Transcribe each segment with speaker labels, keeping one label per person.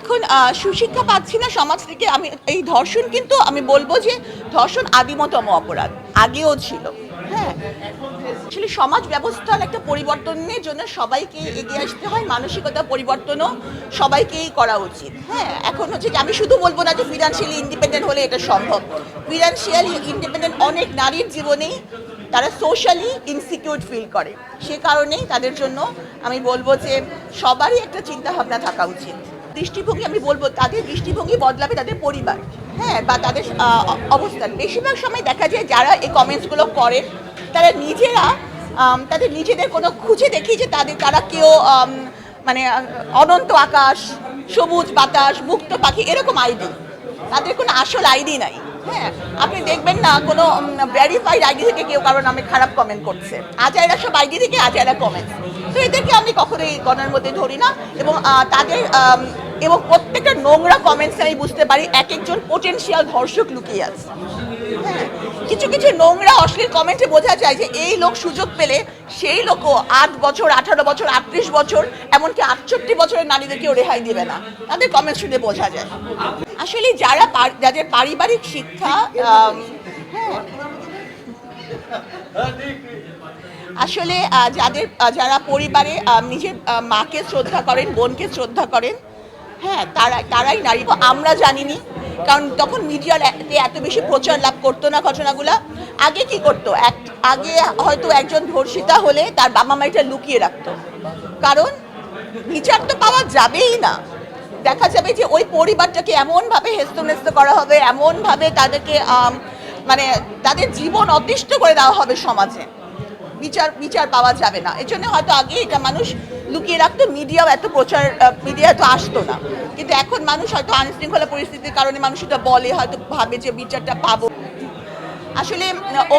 Speaker 1: এখন সুশিক্ষা পাচ্ছি না সমাজ থেকে। আমি, এই ধর্ষণ কিন্তু আমি বলব যে ধর্ষণ আদিমতম অপরাধ, আগেও ছিল। হ্যাঁ। আসলে সমাজ ব্যবস্থার একটা পরিবর্তনের জন্য সবাইকে এগিয়ে আসতে হয় মানসিকতা পরিবর্তনও সবাইকেই করা উচিত। হ্যাঁ এখন হচ্ছে যে আমি শুধু বলব না যে ফিনান্সিয়ালি ইন্ডিপেন্ডেন্ট হলে এটা সম্ভব। ফিনান্সিয়ালি ইন্ডিপেন্ডেন্ট অনেক নারীর জীবনেই তারা সোশ্যালি ইনসিকিউর ফিল করে। সে কারণেই তাদের জন্য আমি বলব যে সবারই একটা চিন্তা ভাবনা থাকা উচিত। দৃষ্টিভঙ্গি আমি বলব, তাদের দৃষ্টিভঙ্গি বদলাবে তাদের পরিবার। হ্যাঁ বা তাদের অবস্থান। বেশিরভাগ সময় দেখা যায় যারা এই কমেন্টসগুলো করেন তারা নিজেরা তাদের নিজেদের কোনো খুঁজে দেখি যে তাদের, তারা কেউ মানে অনন্ত আকাশ, সবুজ বাতাস, মুক্ত পাখি, এরকম আইডি। তাদের কোনো আসল আইডি নাই। হ্যাঁ আপনি দেখবেন না কোনো ভ্যারিফাইড আইডি থেকে কেউ কারও নামে খারাপ কমেন্ট করছে। আজাইরা সব আইডি থেকে আজাইরা কমেন্ট তো এদেরকে আমি কখনোই গণের মধ্যে ধরি না এবং তাদের এবং প্রত্যেকটা নোংরা কমেন্টস আমি বুঝতে পারি এক একজন পোটেনশিয়াল ধর্ষক লুকিয়ে আছে। হ্যাঁ কিছু কিছু নোংরা, অশ্লীল কমেন্টে বোঝা যায় যে এই লোক সুযোগ পেলে সেই লোকও আট বছর, আঠারো বছর, আটত্রিশ বছর, এমনকি আটষট্টি বছরের নারীদেরকেও রেহাই দিবে না। তাদের কমেন্ট শুনে বোঝা যায়। আসলে যারা যাদের পারিবারিক শিক্ষা হ্যাঁ। আসলে যাদের যারা পরিবারে নিজের মাকে শ্রদ্ধা করেন, বোনকে শ্রদ্ধা করেন হ্যাঁ তারা তারাই নারী আমরা জানিনি। কারণ তখন মিডিয়ার এত বেশি প্রচার লাভ করতো না ঘটনাগুলা। আগে কি করতো? এক, আগে হয়তো একজন ধর্ষিতা হলে তার বাবা মা এটা লুকিয়ে রাখতো। কারণ বিচার তো পাওয়া যাবেই না। দেখা যাবে যে ওই পরিবারটাকে এমনভাবে হেস্তনেস্ত করা হবে, এমনভাবে তাদেরকে মানে তাদের জীবন অতিষ্ঠ করে দেওয়া হবে সমাজে। বিচার বিচার পাওয়া যাবে না। এই জন্য হয়তো আগে এটা মানুষ লুকিয়ে রাখতো মিডিয়াও এত প্রচার মিডিয়া এত আসতো না। কিন্তু এখন মানুষ হয়তো আইনশৃঙ্খলা পরিস্থিতির কারণে মানুষ এটা বলে, হয়তো ভাবে যে বিচারটা পাবো। আসলে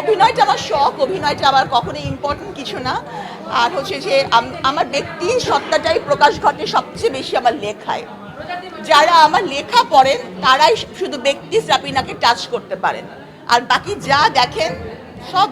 Speaker 1: অভিনয়টা আমার শখ, অভিনয়টা আমার কখনোই ইম্পর্টেন্ট কিছু না। আর হচ্ছে যে আমার ব্যক্তি সত্তাটাই প্রকাশ ঘটে সবচেয়ে বেশি আমার লেখায়। যারা আমার লেখা পড়েন, তারাই শুধু ব্যক্তি সাপিনাকে টাচ করতে পারেন। আর বাকি যা দেখেন, সব